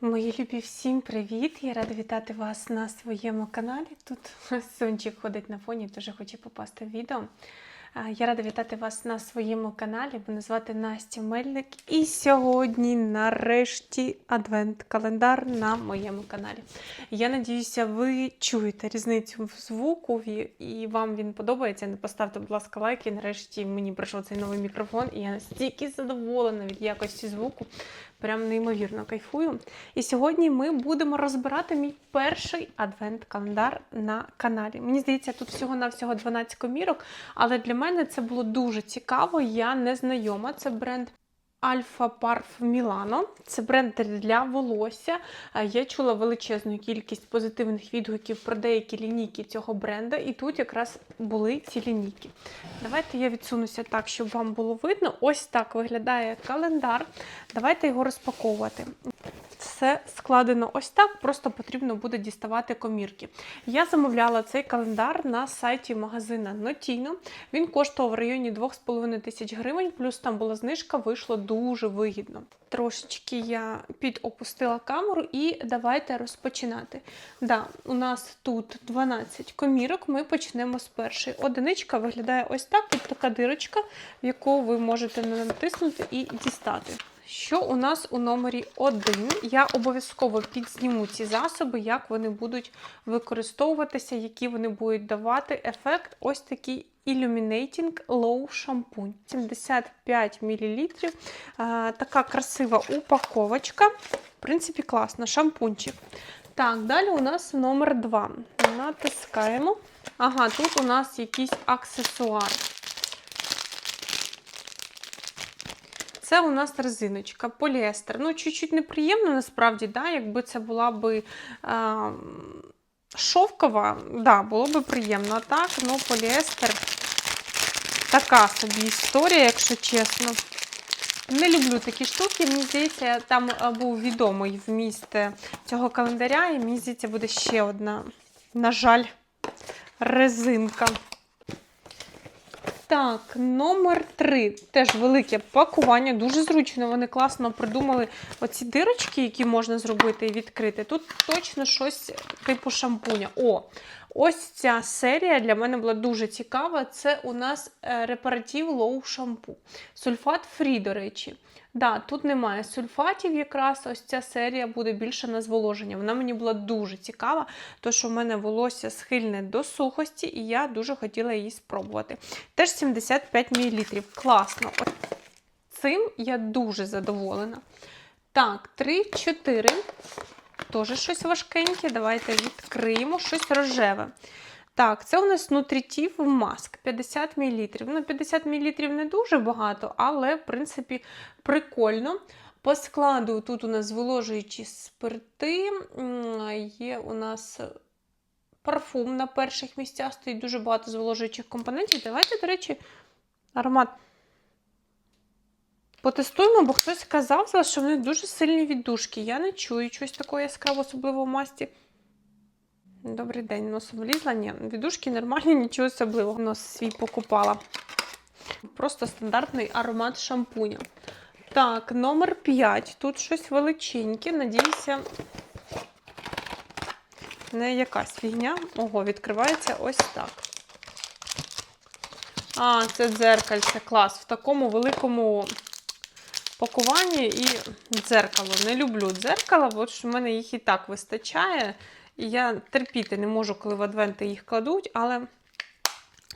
Мої любі, всім привіт! Я рада вітати вас на своєму каналі. Тут сончик ходить на фоні, дуже хоче попасти в відео. Я рада вітати вас на своєму каналі. Мене звати Настя Мельник. І сьогодні, нарешті, адвент-календар на моєму каналі. Я надіюся, ви чуєте різницю в звуку і вам він подобається. Не поставте, будь ласка, лайк. І нарешті мені прийшов цей новий мікрофон, і я настільки задоволена від якості звуку. Прям неймовірно кайфую. І сьогодні ми будемо розбирати мій перший адвент-календар на каналі. Мені здається, тут всього-навсього 12 комірок, але для мене це було дуже цікаво. Я не знайома. Це бренд Альфа Парф Мілано. Це бренд для волосся. Я чула величезну кількість позитивних відгуків про деякі лінійки цього бренда, і тут якраз були ці лінійки. Давайте я відсунуся так, щоб вам було видно. Ось так виглядає календар. Давайте його розпаковувати. Все складено ось так, просто потрібно буде діставати комірки. Я замовляла цей календар на сайті магазина Notino. Він коштував в районі 2,5 тисяч гривень, плюс там була знижка, вийшло дуже вигідно. Трошечки я підопустила камеру і давайте розпочинати. Да, у нас тут 12 комірок. Ми почнемо з першої. Одиничка виглядає ось так. Тут така дирочка, в яку ви можете натиснути і дістати. Що у нас у номері 1? Я обов'язково підзніму ці засоби, як вони будуть використовуватися, які вони будуть давати ефект. Ось такий Illuminating Low шампунь. 75 мл. Така красива упаковочка. В принципі, класно, шампунчик. Так, далі у нас номер 2. Натискаємо. Ага, тут у нас якийсь аксесуар. Це у нас резиночка, поліестер. Ну, чуть-чуть неприємно, насправді, да, якби це була би е, шовкова, да, було би приємно. А так, ну, поліестер така собі історія, якщо чесно. Не люблю такі штуки. Мені здається, там е, був відомий вміст цього календаря, і мені здається, буде ще одна, на жаль, резинка. Так, номер три. Теж велике пакування, дуже зручно. Вони класно придумали оці дирочки, які можна зробити і відкрити. Тут точно щось типу шампуня. О, ось ця серія для мене була дуже цікава. Це у нас е, репаратив лоу шампу. Сульфат фрі, до речі. Да, тут немає сульфатів, якраз ось ця серія буде більше на зволоження. Вона мені була дуже цікава, тому що в мене волосся схильне до сухості, і я дуже хотіла її спробувати. Теж 75 мл. Класно. От Цим я дуже задоволена. Так, 3-4. Теж щось важкеньке. Давайте відкриємо щось рожеве. Так, це у нас нутрітів маск 50 мл. Ну, 50 мл не дуже багато, але, в принципі, прикольно. По складу тут у нас зволожуючі спирти, є у нас парфум на перших місцях, стоїть дуже багато зволожуючих компонентів. Давайте, до речі, аромат потестуємо, бо хтось казав, що вони дуже сильні віддушки. Я не чую чогось такого яскравого, особливо в масті. Добрий день, носом влізла. Ні, віддушки нормальні, нічого особливого. Нос свій покупала. Просто стандартний аромат шампуня. Так, номер 5. Тут щось величеньке. Надіюся, не якась фігня. Ого, відкривається ось так. А, це дзеркальце, клас. В такому великому пакуванні і дзеркало. Не люблю дзеркала, бо в мене їх і так вистачає. Я терпіти не можу, коли в адвенти їх кладуть, але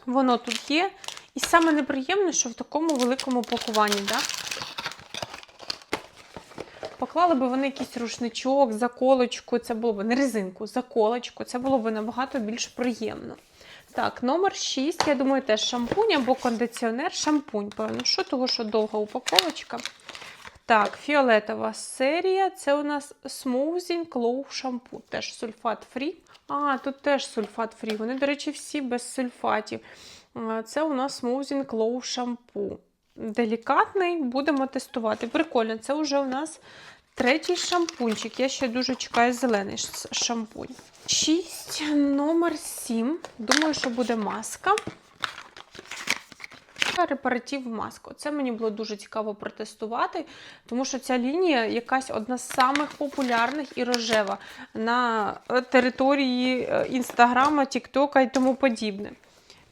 воно тут є. І саме неприємне, що в такому великому пакуванні, да? Поклали б вони якийсь рушничок, заколочку, це було б не резинку, заколочку, це було б набагато більш приємно. Так, номер 6, я думаю, теж шампунь або кондиціонер, шампунь, певно, що того, що довга упаковочка. Так, фіолетова серія. Це у нас Smoothing Glow шампу. Теж сульфат фрі. А, тут теж сульфат фрі. Вони, до речі, всі без сульфатів. Це у нас Smoothing Glow шампу. Делікатний, будемо тестувати. Прикольно, це вже у нас третій шампунчик. Я ще дуже чекаю зелений шампунь. 6, номер 7. Думаю, що буде маска. Репаратив маску. Це мені було дуже цікаво протестувати, тому що ця лінія якась одна з самих популярних і рожева на е, території е, Інстаграма, Тіктока і тому подібне.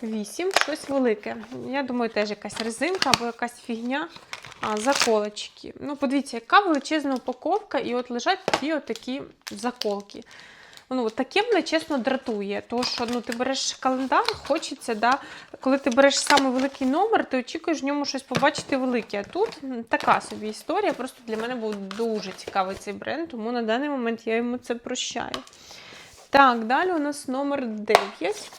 Вісім, щось велике. Я думаю, теж якась резинка або якась фігня. А, заколочки. Ну, подивіться, яка величезна упаковка, і от лежать дві отакі заколки. Ну, таке мене чесно дратує. Тому що ну, ти береш календар, хочеться, да, коли ти береш саме великий номер, ти очікуєш в ньому щось побачити велике. А тут така собі історія. Просто для мене був дуже цікавий цей бренд, тому на даний момент я йому це прощаю. Так, далі у нас номер 9.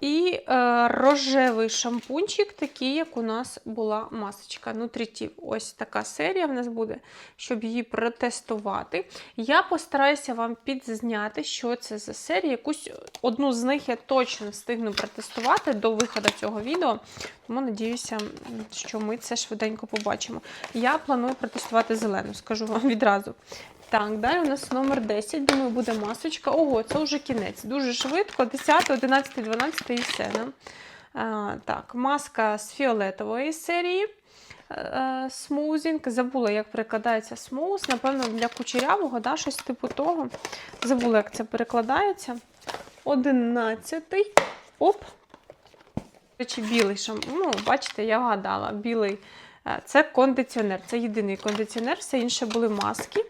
І е, рожевий шампунчик, такий, як у нас була масочка. Нутрітів. Ось така серія в нас буде, щоб її протестувати. Я постараюся вам підзняти, що це за серія. Якусь одну з них я точно встигну протестувати до виходу цього відео. Тому надіюся, що ми це швиденько побачимо. Я планую протестувати зелену, скажу вам відразу. Так, далі у нас номер 10. Думаю, буде масочка. Ого, це вже кінець. Дуже швидко. 10, 11, 12 і все. Да? А, так, маска з фіолетової серії. Е, Смузінг. Забула, як перекладається смуз. Напевно, для кучерявого, да, щось типу того. Забула, як це перекладається. 11. Оп. Білий. Ну, бачите, я вгадала. Білий. Е, Це кондиціонер. Це єдиний кондиціонер, все інше були маски.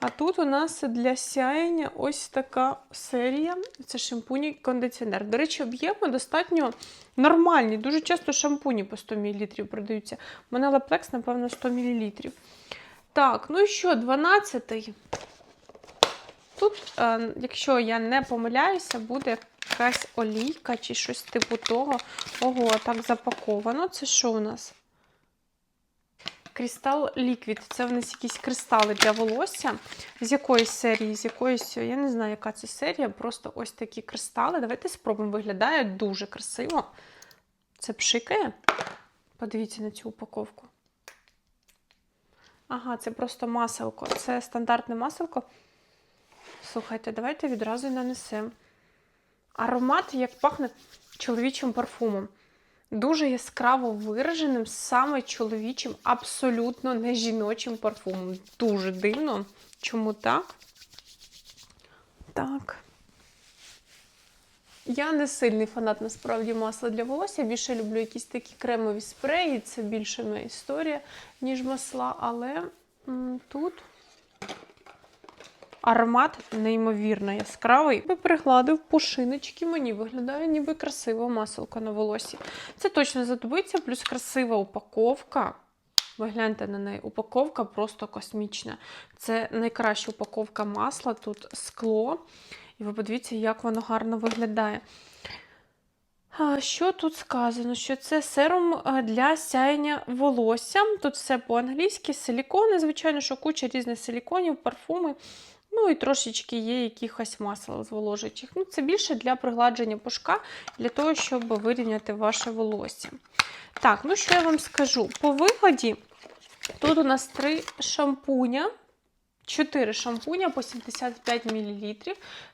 А тут у нас для сяєння ось така серія. Це шампунь і кондиціонер. До речі, об'єми достатньо нормальні. Дуже часто шампуні по 100 мл продаються. У мене лаплекс, напевно, 100 мл. Так, ну і що, 12-й. Тут, е, якщо я не помиляюся, буде якась олійка чи щось типу того. Ого, так запаковано. Це що у нас? Крістал Ліквід. Це в нас якісь кристали для волосся. З якоїсь серії, з якоїсь, я не знаю, яка це серія, просто ось такі кристали. Давайте спробуємо. Виглядає дуже красиво. Це пшикає. Подивіться на цю упаковку. Ага, це просто маселко. Це стандартне маселко. Слухайте, давайте відразу нанесемо. Аромат як пахне чоловічим парфумом. Дуже яскраво вираженим, саме чоловічим, абсолютно не жіночим парфумом. Дуже дивно. Чому так? Так. Я не сильний фанат насправді масла для волосся. Більше люблю якісь такі кремові спреї. Це більше моя історія, ніж масла. Але м, тут аромат неймовірно яскравий. Би пригладив пушиночки, мені виглядає ніби красива маселка на волосі. Це точно задобиться, плюс красива упаковка. Ви гляньте на неї. Упаковка просто космічна. Це найкраща упаковка масла, тут скло. І ви подивіться, як воно гарно виглядає. Що тут сказано? Що це серум для сяєння волосся. Тут все по-англійськи, силікони, звичайно, що куча різних силіконів, парфуми. Ну і трошечки є якихось масел зволожуючих. Ну, це більше для пригладження пушка, для того, щоб вирівняти ваше волосся. Так, ну що я вам скажу? По вигоді тут у нас три шампуня, 4 шампуня по 75 мл.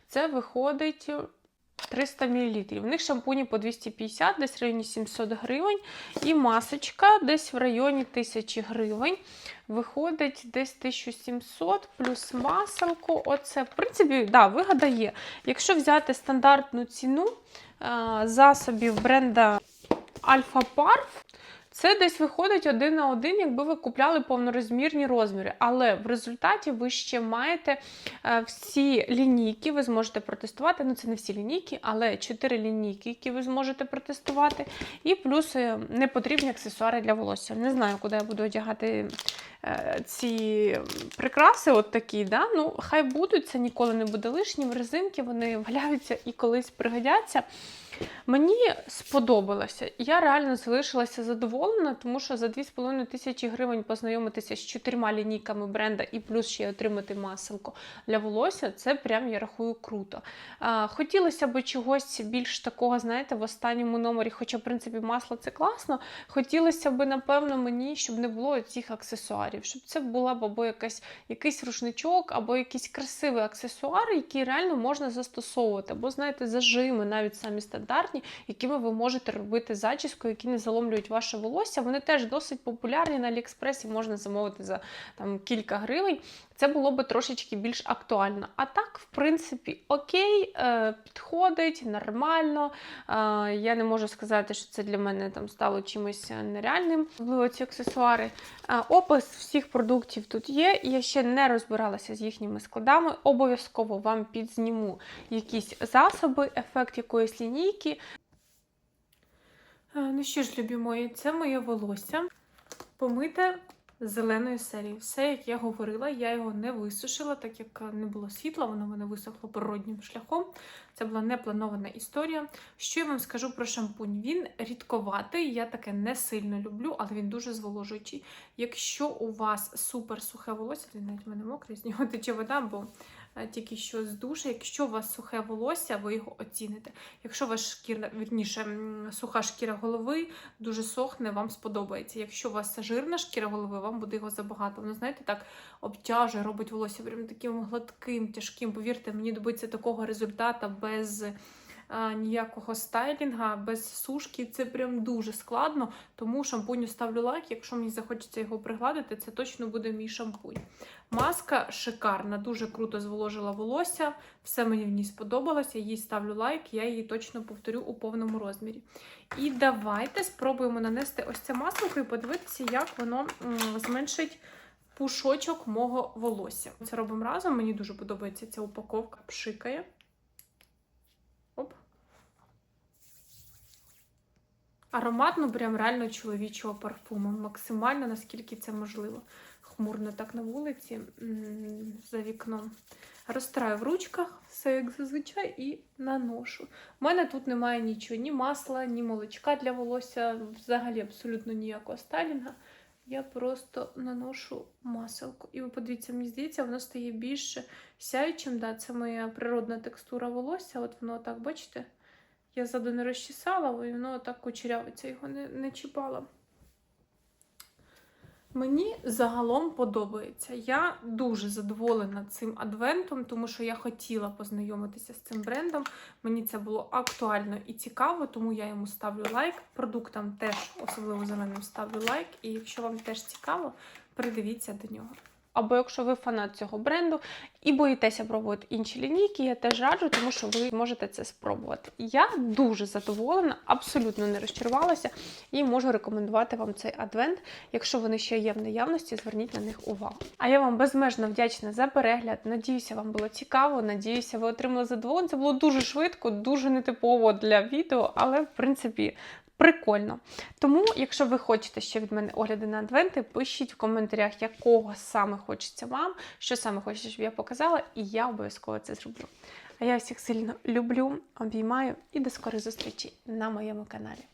Це виходить 300 мл. В них шампуні по 250, десь в районі 700 гривень. І масочка десь в районі 1000 гривень. Виходить десь 1700 плюс масалку. Оце, в принципі, да, вигода є. Якщо взяти стандартну ціну а, засобів бренда Alpha Parf, це десь виходить один на один, якби ви купляли повнорозмірні розміри. Але в результаті ви ще маєте е, всі лінійки, ви зможете протестувати. Ну, це не всі лінійки, але 4 лінійки, які ви зможете протестувати. І плюс е, непотрібні аксесуари для волосся. Не знаю, куди я буду одягати е, ці прикраси, от такі. Да? Ну, хай будуть, це ніколи не буде лишнім. Резинки вони валяються і колись пригодяться. Мені сподобалося. Я реально залишилася задоволена, тому що за 2,5 тисячі гривень познайомитися з чотирма лінійками бренда і плюс ще отримати маселко для волосся, це прям я рахую круто. Хотілося б чогось більш такого, знаєте, в останньому номері, хоча, в принципі, масло це класно. Хотілося б, напевно, мені, щоб не було цих аксесуарів, щоб це була б або якась, якийсь рушничок, або якийсь красивий аксесуар, який реально можна застосовувати, або, знаєте, зажими, навіть самі стандартні стандартні, якими ви можете робити зачіску, які не заломлюють ваше волосся. Вони теж досить популярні на Аліекспресі, можна замовити за там кілька гривень. Це було би трошечки більш актуально. А так, в принципі, окей, е, підходить нормально. Е, я не можу сказати, що це для мене там стало чимось нереальним. Особливо ці аксесуари. Е, опис всіх продуктів тут є. Я ще не розбиралася з їхніми складами. Обов'язково вам підзніму якісь засоби, ефект якоїсь лінійки. Ну що ж, любі мої, це моє волосся. Помите зеленої серії. Все, як я говорила, я його не висушила, так як не було світла, воно мене висохло природнім шляхом. Це була непланована історія. Що я вам скажу про шампунь? Він рідковатий, я таке не сильно люблю, але він дуже зволожуючий. Якщо у вас супер сухе волосся, він навіть в мене мокрий, з нього тече вода, бо тільки що з душа. Якщо у вас сухе волосся, ви його оціните. Якщо у вас шкіра, вірніше, суха шкіра голови дуже сохне, вам сподобається. Якщо у вас жирна шкіра голови, вам буде його забагато. Воно, знаєте, так обтяжує, робить волосся прям таким гладким, тяжким. Повірте, мені добиться такого результату без ніякого стайлінга, без сушки. Це прям дуже складно. Тому шампуню ставлю лайк. Якщо мені захочеться його пригладити, це точно буде мій шампунь. Маска шикарна, дуже круто зволожила волосся. Все мені в ній сподобалося. Їй ставлю лайк, я її точно повторю у повному розмірі. І давайте спробуємо нанести ось це масло і подивитися, як воно зменшить пушочок мого волосся. Це робимо разом. Мені дуже подобається ця упаковка. Пшикає. Оп. Аромат, ну прям реально чоловічого парфуму. Максимально, наскільки це можливо. Хмурно так на вулиці, за вікном. Розтираю в ручках, все як зазвичай, і наношу. У мене тут немає нічого, ні масла, ні молочка для волосся, взагалі абсолютно ніякого стайлінга. Я просто наношу маселку. І ви подивіться, мені здається, воно стає більш сяючим. Да, це моя природна текстура волосся. От воно так, бачите? Я ззаду не розчесала, і воно так кучерявиться, його не, не чіпала. Мені загалом подобається. Я дуже задоволена цим адвентом, тому що я хотіла познайомитися з цим брендом. Мені це було актуально і цікаво, тому я йому ставлю лайк. Продуктам теж, особливо зеленим, ставлю лайк. І якщо вам теж цікаво, придивіться до нього. Або якщо ви фанат цього бренду і боїтеся пробувати інші лінійки, я теж раджу, тому що ви можете це спробувати. Я дуже задоволена, абсолютно не розчарувалася і можу рекомендувати вам цей адвент. Якщо вони ще є в наявності, зверніть на них увагу. А я вам безмежно вдячна за перегляд. Надіюся, вам було цікаво. Надіюся, ви отримали задоволення. Це було дуже швидко, дуже нетипово для відео, але в принципі. Прикольно. Тому, якщо ви хочете ще від мене огляди на адвенти, пишіть в коментарях, якого саме хочеться вам, що саме хочете, щоб я показала, і я обов'язково це зроблю. А я всіх сильно люблю, обіймаю і до скорих зустрічей на моєму каналі.